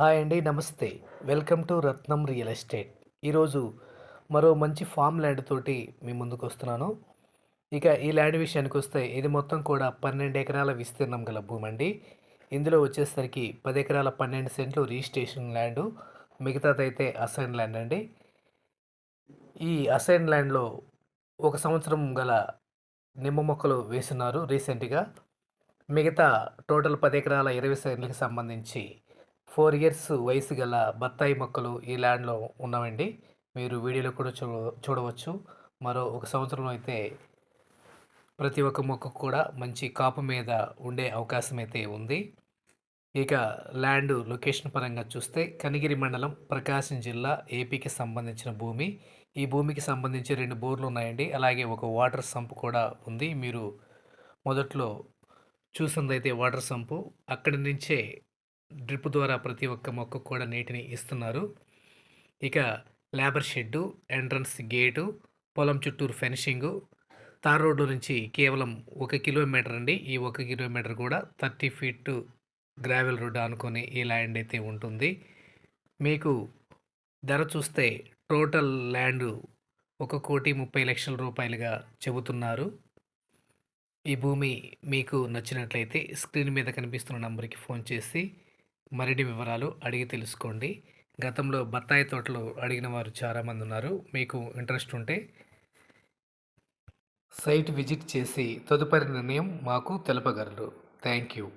Hi అండి నమస్తే. Welcome to Ratnam real estate. ఈరోజు మరో మంచి ఫామ్ ల్యాండ్ తోటి మీ ముందుకు వస్తున్నాను ఇక ఈ ల్యాండ్ విషయానికి వస్తే ఇది మొత్తం కూడా పన్నెండు ఎకరాల విస్తీర్ణం గల భూమి అండి ఇందులో వచ్చేసరికి పది ఎకరాల పన్నెండు సెంట్లు రిజిస్ట్రేషన్ ల్యాండ్ మిగతాదైతే అసైన్ ల్యాండ్ అండి. ఈ అసైన్ ల్యాండ్లో ఒక సంవత్సరం గల నిమ్మ మొక్కలు వేస్తున్నారు రీసెంట్గా. మిగతా టోటల్ పది ఎకరాల ఇరవై సెంట్లకు సంబంధించి ఫోర్ ఇయర్స్ వయసు గల బత్తాయి మొక్కలు ఈ ల్యాండ్లో ఉన్నవండి. మీరు వీడియోలో కూడా చూ చూడవచ్చు. మరో ఒక సంవత్సరంలో అయితే ప్రతి ఒక్క మొక్కకు కూడా మంచి కాపు మీద ఉండే అవకాశం అయితే ఉంది. ఇక ల్యాండ్ లొకేషన్ పరంగా చూస్తే కనిగిరి మండలం ప్రకాశం జిల్లా ఏపీకి సంబంధించిన భూమి. ఈ భూమికి సంబంధించి రెండు బోర్లు ఉన్నాయండి. అలాగే ఒక వాటర్ సంప్ కూడా ఉంది. మీరు మొదట్లో చూసిందైతే వాటర్ సంపు. అక్కడి నుంచే డ్రిప్ ద్వారా ప్రతి ఒక్క మొక్కకు కూడా నీటిని ఇస్తున్నారు. ఇక లేబర్ షెడ్డు ఎంట్రన్స్ గేటు పొలం చుట్టూరు ఫెన్షింగు. తార్ రోడ్డు నుంచి కేవలం ఒక కిలోమీటర్ అండి. ఈ ఒక కిలోమీటర్ కూడా థర్టీ ఫీట్ గ్రావెల్ రోడ్డు అనుకొని ఈ ల్యాండ్ అయితే ఉంటుంది. మీకు ధర చూస్తే టోటల్ ల్యాండ్ ఒక కోటి ముప్పై లక్షల రూపాయలుగా చెబుతున్నారు. ఈ భూమి మీకు నచ్చినట్లయితే స్క్రీన్ మీద కనిపిస్తున్న నంబర్కి ఫోన్ చేసి మరిన్ని వివరాలు అడిగి తెలుసుకోండి. గతంలో బత్తాయి తోటలు అడిగిన వారు చాలామంది ఉన్నారు. మీకు ఇంట్రెస్ట్ ఉంటే సైట్ విజిట్ చేసి తదుపరి నిర్ణయం మాకు తెలపగలరు. Thank you.